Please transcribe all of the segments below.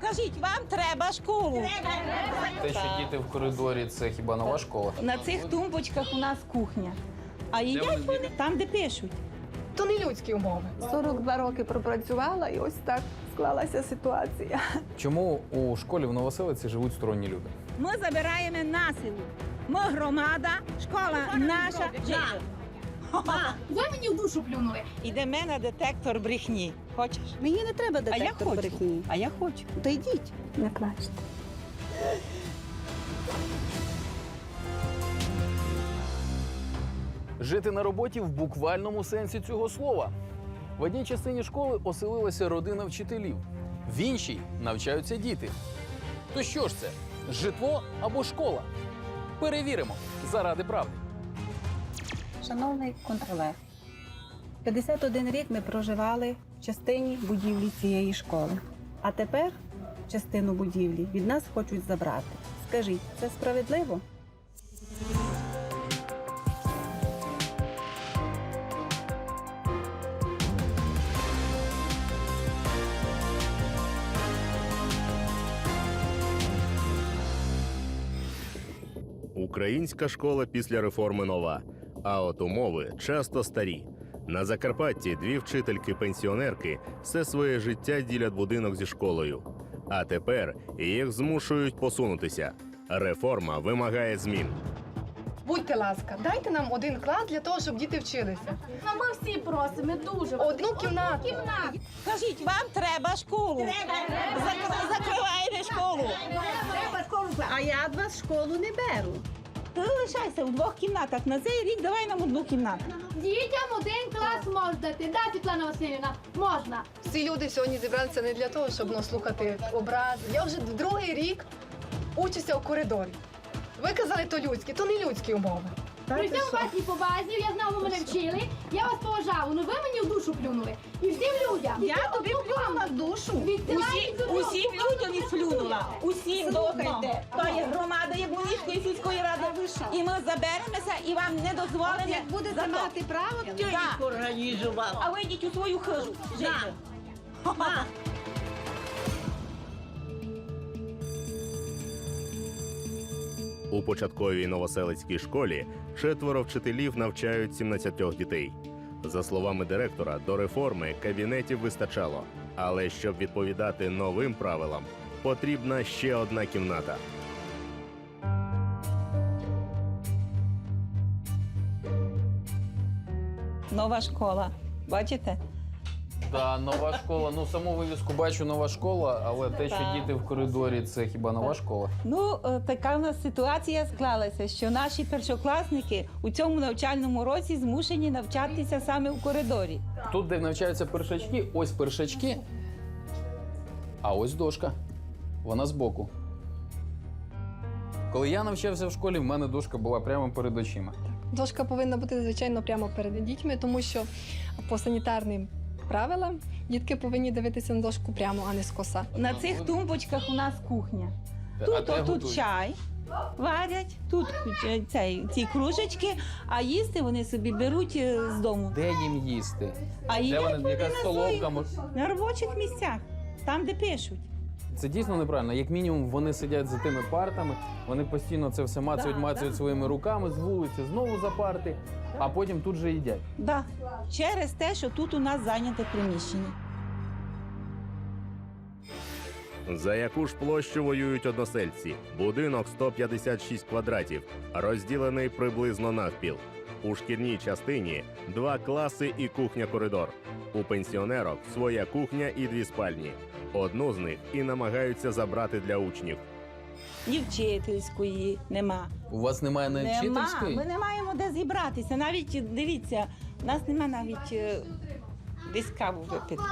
Кажіть, вам треба школу. Те, що діти в коридорі, це хіба нова школа? На цих тумбочках у нас кухня. А їдять вони там, де пишуть. То не людські умови. 42 роки пропрацювала, і ось так склалася ситуація. Чому у школі в Новоселиці живуть сторонні люди? Ми забираємо насилу. Ми громада, школа наша. Ви мені в душу плюнули. Іде на детектор брехні. Хочеш? Мені не треба А я детектор хочу. брехні. А я хочу. Та йдіть. Не плачте. Жити на роботі в буквальному сенсі цього слова. В одній частині школи оселилася родина вчителів, в іншій навчаються діти. То що ж це? Житло або школа? Перевіримо заради правди. Шановний контролер, 51 рік ми проживали в частині будівлі цієї школи. А тепер частину будівлі від нас хочуть забрати. Скажіть, це справедливо? Українська школа після реформи нова, а от умови часто старі. На Закарпатті дві вчительки-пенсіонерки все своє життя ділять будинок зі школою. А тепер їх змушують посунутися. Реформа вимагає змін. Будьте ласка, дайте нам один клас для того, щоб діти вчилися. А ми всі просимо дуже. вас. Одну кімнату. Кажіть, вам треба школу. Зак- Закривайте школу. А я вас школу не беру. Ти лишайся у двох кімнатах. На цей рік давай нам у двох кімнатах. Дітям один клас можна дати. Да, Світлана Васильівна, можна. Всі люди сьогодні зібралися не для того, щоб ну, слухати образи. Я вже другий рік учуся у коридорі. Ви казали, то людські, то не людські умови. При цьому вашій повазі, я знав, ви мене вчили, я вас поважав, ну ви мені в душу плюнули. І всім людям. Я тобі плюнула в душу. Усі, усім людям відплюнула. Усім до одного. То є громада є Бунівської сільської ради. І ми заберемося і вам не дозволимо. Як будете за мати право, то Так. організував. А вийдіть у свою хижу. Жити. У початковій новоселицькій школі четверо вчителів навчають 17 дітей. За словами директора, до реформи кабінетів вистачало. Але щоб відповідати новим правилам, потрібна ще одна кімната. Нова школа. Бачите? Та нова школа. Ну саму вивіску бачу нова школа, але те, що діти в коридорі, це хіба нова школа? Ну, е, така в нас ситуація склалася, що наші першокласники у цьому навчальному році змушені навчатися саме в коридорі. Тут, де навчаються першачки, ось першачки, а ось дошка. Вона збоку. Коли я навчався в школі, в мене дошка була прямо перед очима. Дошка повинна бути звичайно прямо перед дітьми, тому що по санітарним правилам дітки повинні дивитися на дошку прямо, а не скоса. На цих тумбочках у нас кухня. Тут А чай варять, тут е, цей, ці кружечки, а їсти вони собі беруть е, з дому. Де їм їсти? А їдять вони, вони яка на столовка? може? на робочих місцях, там, де пишуть. Це дійсно неправильно. Як мінімум, вони сидять за тими партами, вони постійно це все мацають, Да, мацають да. своїми руками з вулиці, знову за парти, а потім тут же їдять. Да. Через те, що тут у нас зайняте приміщення. За яку ж площу воюють односельці? Будинок 156 квадратів, розділений приблизно навпіл. У шкільній частині два класи і кухня-коридор. У пенсіонерок своя кухня і дві спальні. Одну з них і намагаються забрати для учнів. Ні вчительської нема. У вас немає не Нема. вчительської? Ми не маємо де зібратися. Навіть дивіться, у нас нема навіть е, десь каву випити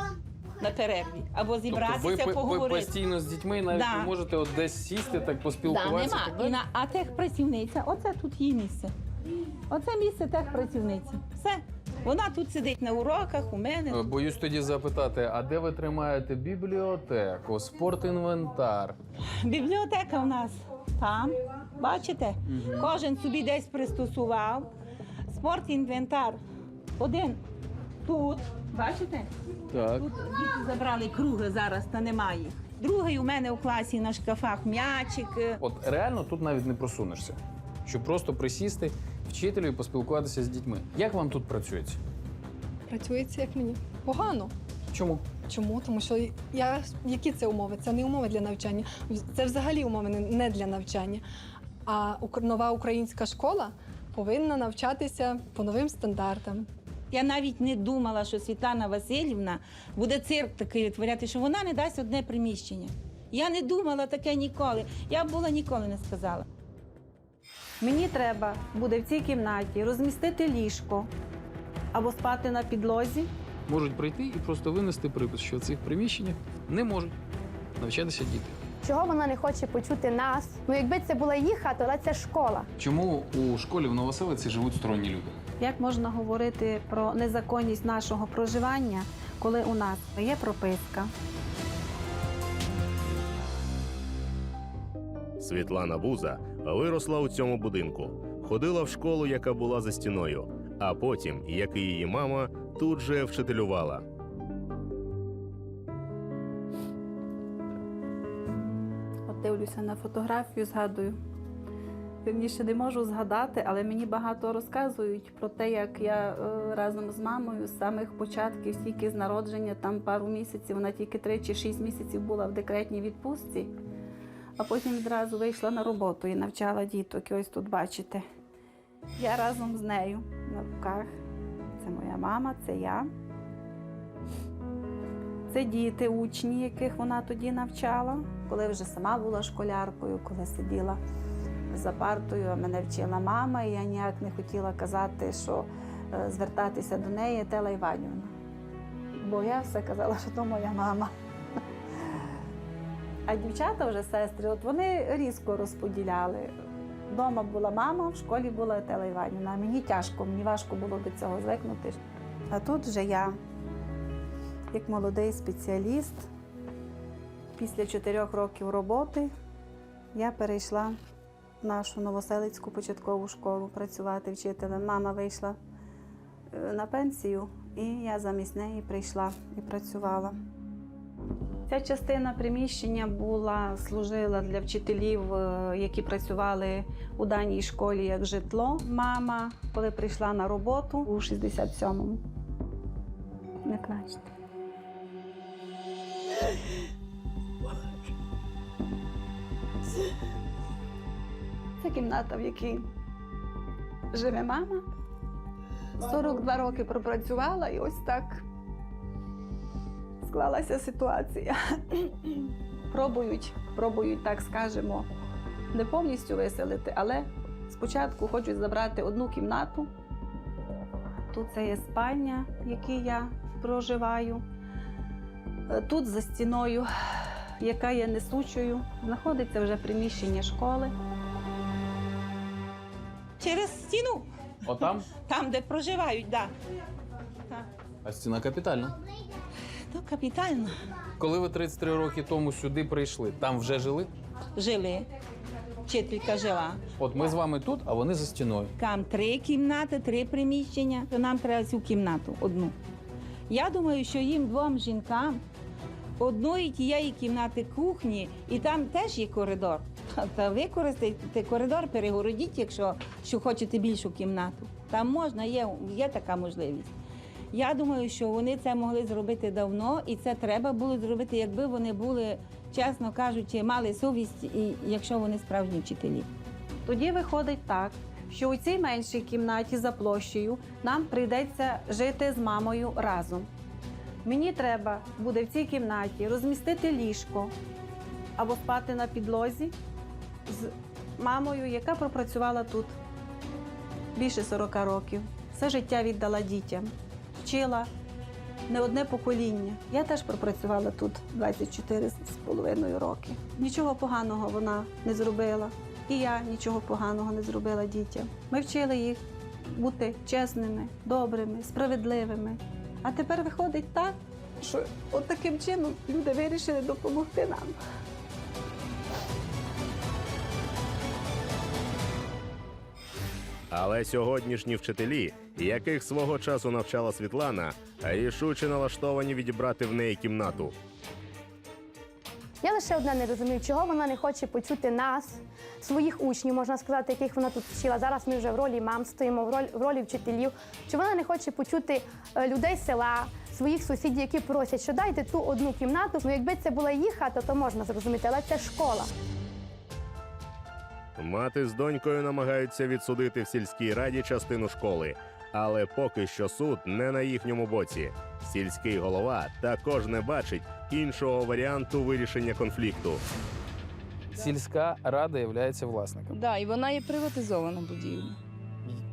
на перерві. Або зібратися, тобто ви, ви поговорити. постійно з дітьми, навіть Да. ви можете от десь сісти, так Да, поспілкуватися. нема. І на, а техпрацівниця, оце тут її місце. Оце місце техпрацівниці. Все. Вона тут сидить на уроках, у мене. Боюсь тоді запитати, а де ви тримаєте бібліотеку, спортінвентар? Бібліотека у нас там. Бачите? Кожен собі десь пристосував. Спорт інвентар. Один тут, Бачите? Так. Тут діти забрали круги зараз, та немає їх. Другий у мене у класі на шкафах м'ячик. От реально тут навіть не просунешся, щоб просто присісти вчителю і поспілкуватися з дітьми. Як вам тут працюється? Працюється як мені. Погано. Чому? Чому? Тому що я які це умови? Це не умови для навчання. Це взагалі умови не- для навчання. А нова українська школа повинна навчатися по новим стандартам. Я навіть не думала, що Світлана Васильівна буде цирк такий відтворяти, що вона не дасть одне приміщення. Я не думала таке ніколи. Я була ніколи не сказала. Мені треба буде в цій кімнаті розмістити ліжко або спати на підлозі. Можуть прийти і просто винести припис, що в цих приміщеннях не можуть навчатися діти. Чого вона не хоче почути нас? Ну, якби це була їх хата, але це школа. Чому у школі в Новоселиці живуть сторонні люди? Як можна говорити про незаконність нашого проживання, коли у нас є прописка? Світлана Буза виросла у цьому будинку, ходила в школу, яка була за стіною, а потім, як і її мама, тут же вчителювала. От дивлюся на фотографію, згадую. Вірніше не можу згадати, але мені багато розказують про те, як я е, разом з мамою з самих початків, тільки з народження, там пару місяців, вона тільки три чи шість місяців була в декретній відпустці, а потім відразу вийшла на роботу і навчала діток. І ось тут бачите. Я разом з нею на руках. Це моя мама, це я. Це діти, учні, яких вона тоді навчала, коли вже сама була школяркою, коли сиділа за партою, а мене вчила мама, і я ніяк не хотіла казати, що е, звертатися до неї Тела Іванівна. Бо я все казала, що то моя мама. А дівчата вже сестри, от вони різко розподіляли. Дома була мама, в школі була Тела Іванівна. Мені тяжко, мені важко було до цього звикнути. А тут вже я як молодий спеціаліст. Після чотирьох років роботи я перейшла в нашу новоселицьку початкову школу працювати вчителем. Мама вийшла е, на пенсію, і я замість неї прийшла і працювала. Ця частина приміщення була, служила для вчителів, е, які працювали у даній школі як житло. Мама, коли прийшла на роботу у 67-му. Не плачте. Це кімната, в якій живе мама. 42 роки пропрацювала і ось так склалася ситуація. пробують, пробують, так скажемо, не повністю виселити, але спочатку хочуть забрати одну кімнату. Тут це є спальня, в якій я проживаю. Е, Тут за стіною, яка є несучою, знаходиться вже приміщення школи. Через стіну, Отам? там, де проживають, да. так. А стіна капітальна. Ну, капітально. Коли ви 33 роки тому сюди прийшли, там вже жили? Жили. Вчителька жила. От ми з вами тут, а вони за стіною. Там три кімнати, три приміщення, то нам треба цю кімнату одну. Я думаю, що їм двом жінкам одної тієї кімнати кухні, і там теж є коридор. Та використайте коридор, перегородіть, якщо що хочете більшу кімнату. Там можна, є, є така можливість. Я думаю, що вони це могли зробити давно, і це треба було зробити, якби вони були, чесно кажучи, мали совість, і якщо вони справжні вчителі. Тоді виходить так, що у цій меншій кімнаті за площею нам прийдеться жити з мамою разом. Мені треба буде в цій кімнаті розмістити ліжко або спати на підлозі з мамою, яка пропрацювала тут більше 40 років. Все життя віддала дітям, вчила не одне покоління. Я теж пропрацювала тут 24 з половиною роки. Нічого поганого вона не зробила. І я нічого поганого не зробила дітям. Ми вчили їх бути чесними, добрими, справедливими. А тепер виходить так, що от таким чином люди вирішили допомогти нам. Але сьогоднішні вчителі яких свого часу навчала Світлана, рішуче налаштовані відібрати в неї кімнату. Я лише одне не розумію, чого вона не хоче почути нас, своїх учнів, можна сказати, яких вона тут вчила. Зараз ми вже в ролі мам стоїмо, в ролі, в ролі вчителів. Чи вона не хоче почути е, людей села, своїх сусідів, які просять, що дайте ту одну кімнату. Ну, якби це була їх хата, то можна зрозуміти, але це школа. Мати з донькою намагаються відсудити в сільській раді частину школи, але поки що суд не на їхньому боці. Сільський голова також не бачить іншого варіанту вирішення конфлікту. Сільська рада є власником. Да, і вона є приватизована будівля.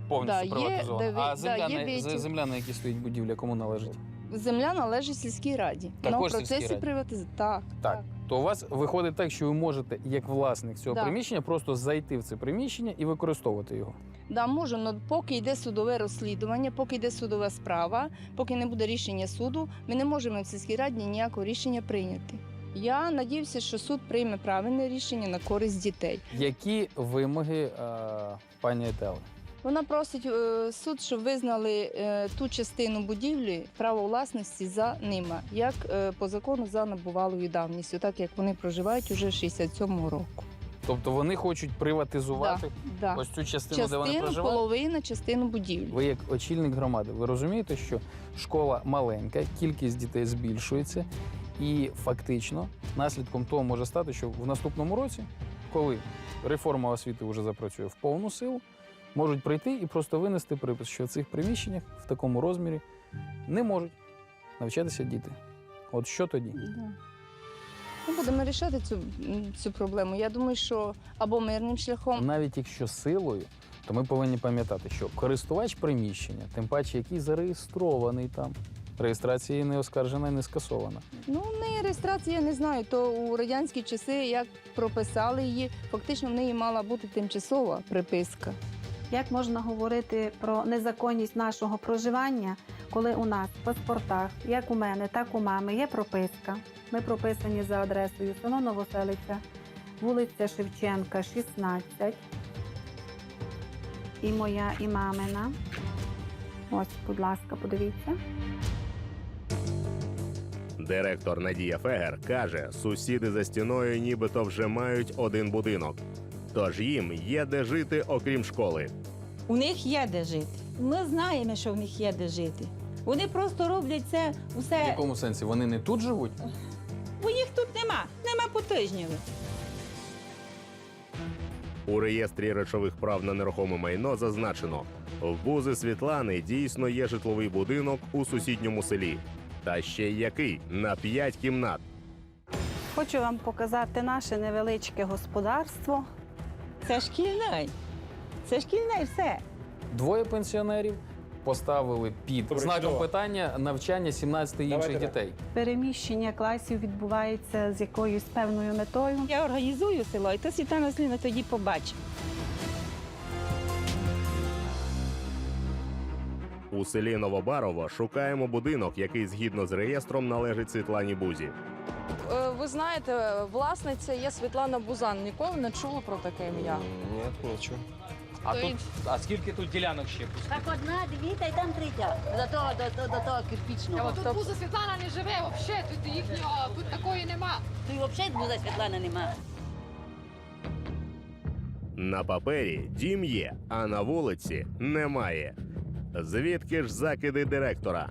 Повністю Да, є, приватизована. де ви- а да, земля, є на, земля, на якій стоїть будівля, кому належить? Земля належить сільській раді. Також сільській процесі раді? приватизації. Так, Так. То у вас виходить так, що ви можете, як власник цього Да. приміщення, просто зайти в це приміщення і використовувати його. Да, можемо, але поки йде судове розслідування, поки йде судова справа, поки не буде рішення суду, ми не можемо в сільській раді ніякого рішення прийняти. Я надіюся, що суд прийме правильне рішення на користь дітей. Які вимоги е, пані Етели? Вона просить е, суд, щоб визнали е, ту частину будівлі право власності за ними, як е, по закону за набувалою давністю, так як вони проживають уже 67-го року. Тобто вони хочуть приватизувати Да. ось цю частину, де вони Частину, проживають? половина, частину будівлі. Ви як очільник громади, ви розумієте, що школа маленька, кількість дітей збільшується, і фактично наслідком того може стати, що в наступному році, коли реформа освіти вже запрацює в повну силу, можуть прийти і просто винести припис, що в цих приміщеннях в такому розмірі не можуть навчатися діти. От що тоді? Ми будемо рішати цю, цю проблему. Я думаю, що або мирним шляхом. Навіть якщо силою, то ми повинні пам'ятати, що користувач приміщення, тим паче, який зареєстрований там, реєстрація не оскаржена і не скасована. Ну, в неї реєстрація, я не знаю, то у радянські часи, як прописали її, фактично в неї мала бути тимчасова приписка. Як можна говорити про незаконність нашого проживання, коли у нас в паспортах, як у мене, так у мами, є прописка. Ми прописані за адресою село Новоселиця, вулиця Шевченка, 16. І моя, і мамина. Ось, будь ласка, подивіться. Директор Надія Фегер каже, сусіди за стіною нібито вже мають один будинок. Тож їм є де жити, окрім школи. У них є де жити. Ми знаємо, що в них є де жити. Вони просто роблять це усе. В якому сенсі вони не тут живуть? бо їх тут нема, нема по тижневі. У реєстрі речових прав на нерухоме майно зазначено: в бузи Світлани дійсно є житловий будинок у сусідньому селі. Та ще й який на п'ять кімнат. Хочу вам показати наше невеличке господарство. Це шкільний. Це шкільний все. Двоє пенсіонерів поставили під знаком питання навчання 17 інших дітей. Переміщення класів відбувається з якоюсь певною метою. Я організую село, і то Світлана Васильівна тоді побачить. У селі Новобарово шукаємо будинок, який згідно з реєстром належить Світлані Бузі. Ви знаєте, власниця є Світлана Бузан. Ніколи не чула про таке ім'я. Ні, нічого. А То тут, а скільки тут ділянок ще? Так одна, дві, та й там третя. До того, до, до, до того кирпічного. Тобто- Буза Світлана не живе, взагалі, тут їхнього, тут такої нема. Тут взагалі буза Світлана нема. На папері дім є, а на вулиці немає. Звідки ж закиди директора?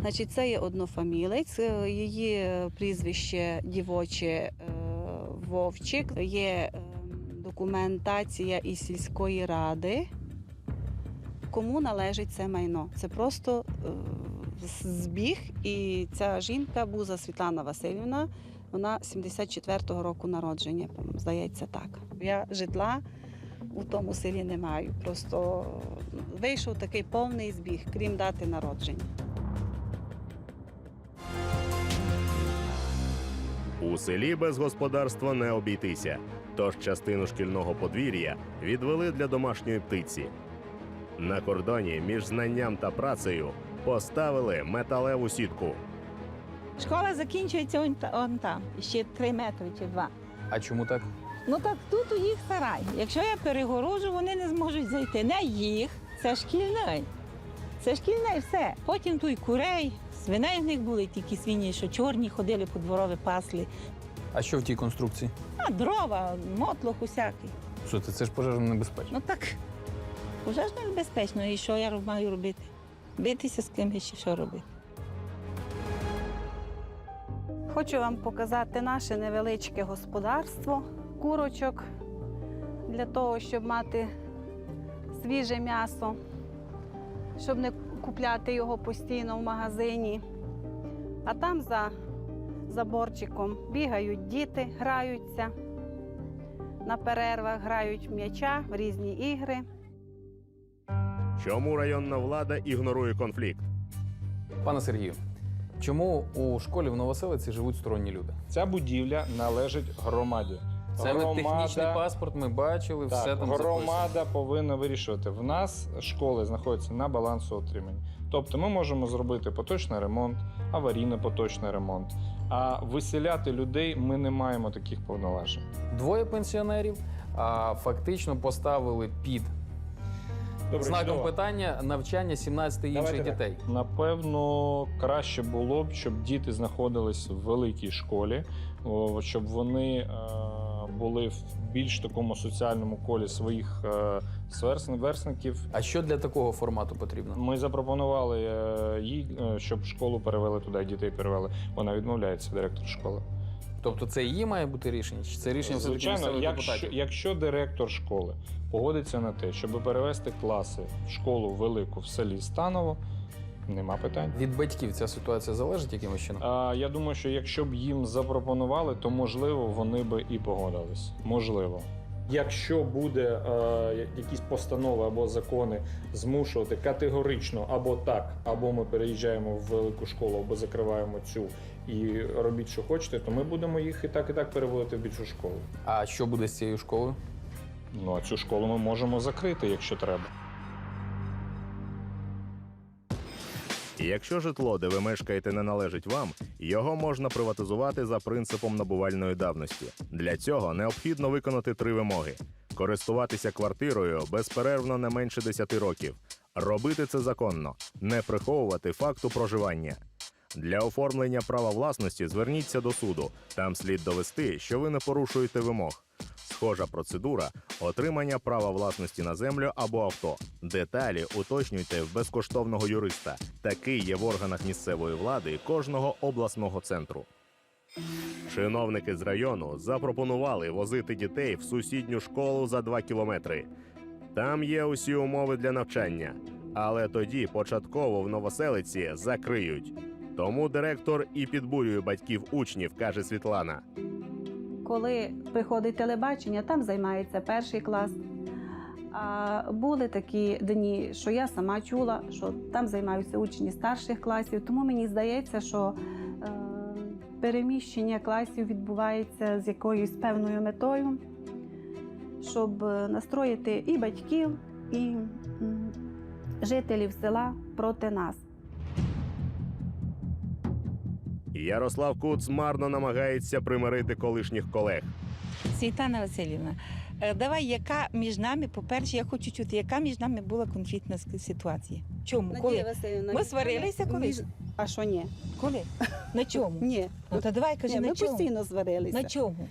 Значить, це є однофамілець, е, її прізвище дівоче е, Вовчик. Є е, документація із сільської ради. Кому належить це майно? Це просто е, збіг, і ця жінка, Буза Світлана Васильівна, вона 74-го року народження, здається так. Я житла у тому селі не маю. Просто вийшов такий повний збіг, крім дати народження. У селі без господарства не обійтися, тож частину шкільного подвір'я відвели для домашньої птиці. На кордоні між знанням та працею поставили металеву сітку. Школа закінчується он, та- он там, ще три метри чи два. А чому так? Ну так тут у їх сарай. Якщо я перегорожу, вони не зможуть зайти. Не їх, це шкільний. Це шкільне і все. Потім тут курей, свиней в них були тільки свині, що чорні ходили по дворові пасли. А що в тій конструкції? А дрова, мотлох усякий. Що це? Це ж пожежно небезпечно. Ну так, ж небезпечно. І що я маю робити? Битися з кимось чи що робити? Хочу вам показати наше невеличке господарство курочок для того, щоб мати свіже м'ясо, щоб не купляти його постійно в магазині. А там за заборчиком бігають діти, граються. На перервах грають в м'яча в різні ігри. Чому районна влада ігнорує конфлікт? Пане Сергію, чому у школі в Новоселиці живуть сторонні люди? Ця будівля належить громаді. Це ми технічний паспорт, ми бачили, Так, все там записано. громада повинна вирішувати. В нас школи знаходяться на балансоутриманні. Тобто ми можемо зробити поточний ремонт, аварійно-поточний ремонт. А виселяти людей ми не маємо таких повноважень. Двоє пенсіонерів а, фактично поставили під знаком чудово. питання навчання 17 інших Давайте так. дітей. Напевно, краще було б, щоб діти знаходились в великій школі, о, щоб вони е, були в більш такому соціальному колі своїх е, верстників. А що для такого формату потрібно? Ми запропонували е, їй, е, щоб школу перевели туди, дітей перевели. Вона відмовляється, директор школи. Тобто це її має бути рішення? Чи це рішення Звичайно, якщо, якщо директор школи погодиться на те, щоб перевести класи в школу велику в селі Станово, нема питань. Від батьків ця ситуація залежить якимось чином? А, я думаю, що якщо б їм запропонували, то можливо вони би і погодились. Можливо. Якщо буде е, якісь постанови або закони змушувати категорично або так, або ми переїжджаємо в велику школу, або закриваємо цю і робіть, що хочете, то ми будемо їх і так, і так переводити в більшу школу. А що буде з цією школою? Ну а цю школу ми можемо закрити, якщо треба. Якщо житло, де ви мешкаєте, не належить вам, його можна приватизувати за принципом набувальної давності. Для цього необхідно виконати три вимоги: користуватися квартирою безперервно не менше 10 років, робити це законно, не приховувати факту проживання. Для оформлення права власності зверніться до суду. Там слід довести, що ви не порушуєте вимог. Схожа процедура отримання права власності на землю або авто. Деталі уточнюйте в безкоштовного юриста. Такий є в органах місцевої влади кожного обласного центру. Чиновники з району запропонували возити дітей в сусідню школу за 2 кілометри. Там є усі умови для навчання, але тоді початково в новоселиці закриють. Тому директор і підбурює батьків учнів, каже Світлана. Коли приходить телебачення, там займається перший клас. А були такі дні, що я сама чула, що там займаються учні старших класів. Тому мені здається, що е, переміщення класів відбувається з якоюсь певною метою, щоб е, настроїти і батьків, і жителів села проти нас. Ярослав Куц марно намагається примирити колишніх колег. Світлана Васильівна, е, давай, яка між нами, по-перше, я хочу чути, яка між нами була конфліктна ситуація? Чому? Коли? Васильівна, Ми сварилися колись? А що ні? Коли? На чому? Ні. Ну то давай кажи, Ні, на ми чому? постійно сварилися. На чому?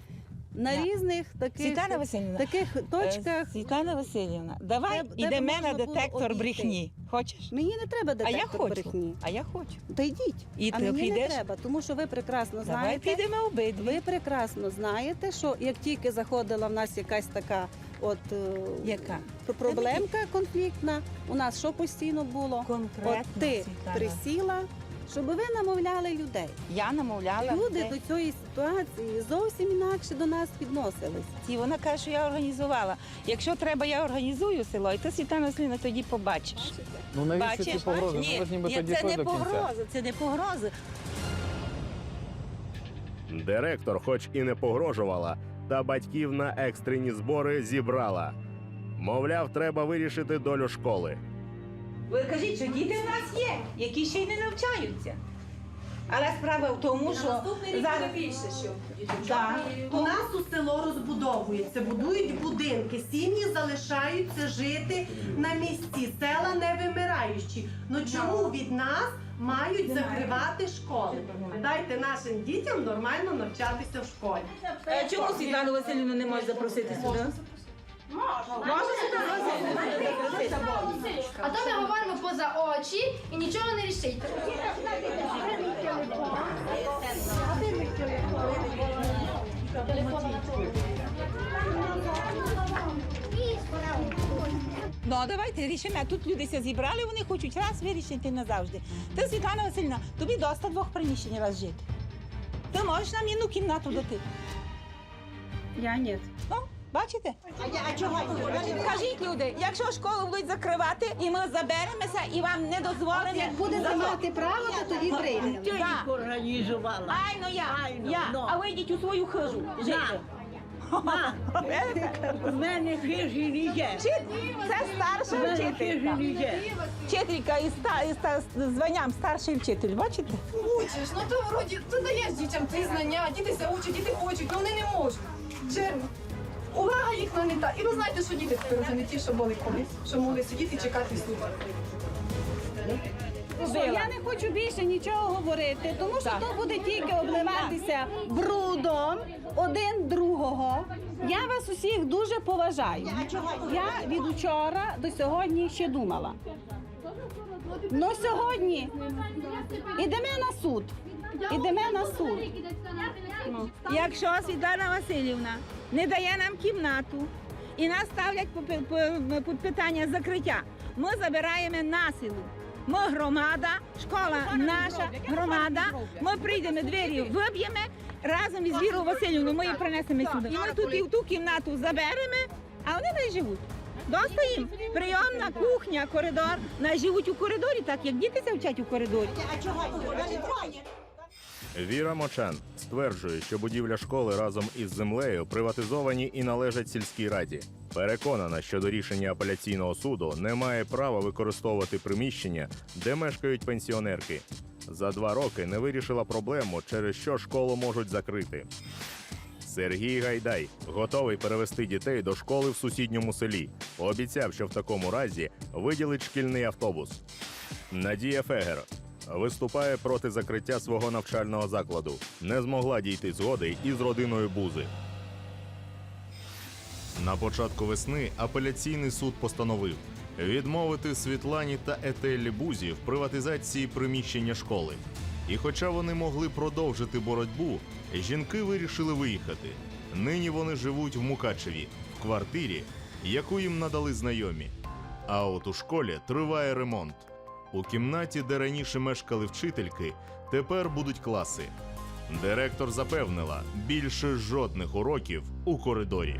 На різних таких, Світлана Васильівна, таких точках. е, Світлана Васильівна, давай Де б- де йдемо можна на було детектор обійти? брехні. Хочеш? Мені не треба А детектор я хочу. брехні. А я хочу. Та йдіть. І а ти мені підеш? не треба, тому що ви прекрасно Давай знаєте. підемо обидві. Ви прекрасно знаєте, що як тільки заходила в нас якась така от е, Яка? пр- проблемка конфліктна, у нас що постійно було? Конкретно, От ти Світлана. присіла, щоб ви намовляли людей. Я намовляла. Люди людей. до цієї ситуації зовсім інакше до нас відносились. І вона каже, що я організувала. Якщо треба, я організую село, і ти Світлана Васильівна тоді побачиш. Ну навіщо Бачиш? ці погрози? Ні, ну ж ніби ні, тоді це не до кінця. погрози, це не погрози. Директор, хоч і не погрожувала, та батьків на екстрені збори зібрала. Мовляв, треба вирішити долю школи. Ви кажіть, що діти в нас є, які ще й не навчаються. Але справа в тому, що зараз більше, що Так. У нас у село розбудовується, будують будинки, сім'ї залишаються жити на місці, села не вимираючі. Ну чому від нас мають закривати школи? Дайте нашим дітям нормально навчатися в школі. Е, чому Світлану Васильівну не можуть запросити сюди? А то ми говоримо поза очі і нічого не рішить. Ну, давайте рішимо. Тут люди ся зібрали, вони хочуть раз вирішити назавжди. Ти, Світлана Васильівна, тобі доста двох приміщень раз жити. Ти можеш нам одну кімнату дати. Я ні. Бачите? Кажіть люди, якщо школу будуть закривати, і ми заберемося, і вам не дозволимо. Як буде мати право, то тоді прийде. Так. організувала. Ай, ну я, я, а вийдіть у свою хижу. Жити. У мене хижі не є. Це старша У вчителька. є. Вчителька з званням старший вчитель, бачите? Учиш, ну то вроді ти даєш дітям ці знання, діти се учать, діти хочуть, але вони не можуть. Чи увага їхня не та. І ви знаєте, що діти тепер вже не ті, що були колись, що могли сидіти і чекати суду. Що, я не хочу більше нічого говорити, тому що то буде тільки обливатися брудом один другого. Я вас усіх дуже поважаю. Я від учора до сьогодні ще думала. Ну сьогодні ідемо на суд. Ідемо на суд. Якщо Світлана Васильівна не дає нам кімнату і нас ставлять під питання закриття, ми забираємо насилу. Ми громада, школа наша громада. Ми прийдемо двері, виб'ємо разом із Вірою Васильівною. Ми її принесемо сюди. І ми тут і в ту кімнату заберемо, а вони не живуть. Доста їм прийомна кухня, коридор. Нас живуть у коридорі, так як діти се вчать у коридорі. Віра Мочан стверджує, що будівля школи разом із землею приватизовані і належать сільській раді. Переконана, що до рішення апеляційного суду не має права використовувати приміщення, де мешкають пенсіонерки. За два роки не вирішила проблему, через що школу можуть закрити. Сергій Гайдай готовий перевести дітей до школи в сусідньому селі. Обіцяв, що в такому разі виділить шкільний автобус. Надія Фегер виступає проти закриття свого навчального закладу. Не змогла дійти згоди із родиною Бузи. На початку весни апеляційний суд постановив відмовити Світлані та Етеллі Бузі в приватизації приміщення школи. І хоча вони могли продовжити боротьбу, жінки вирішили виїхати. Нині вони живуть в Мукачеві, в квартирі, яку їм надали знайомі. А от у школі триває ремонт. У кімнаті, де раніше мешкали вчительки, тепер будуть класи. Директор запевнила, більше жодних уроків у коридорі.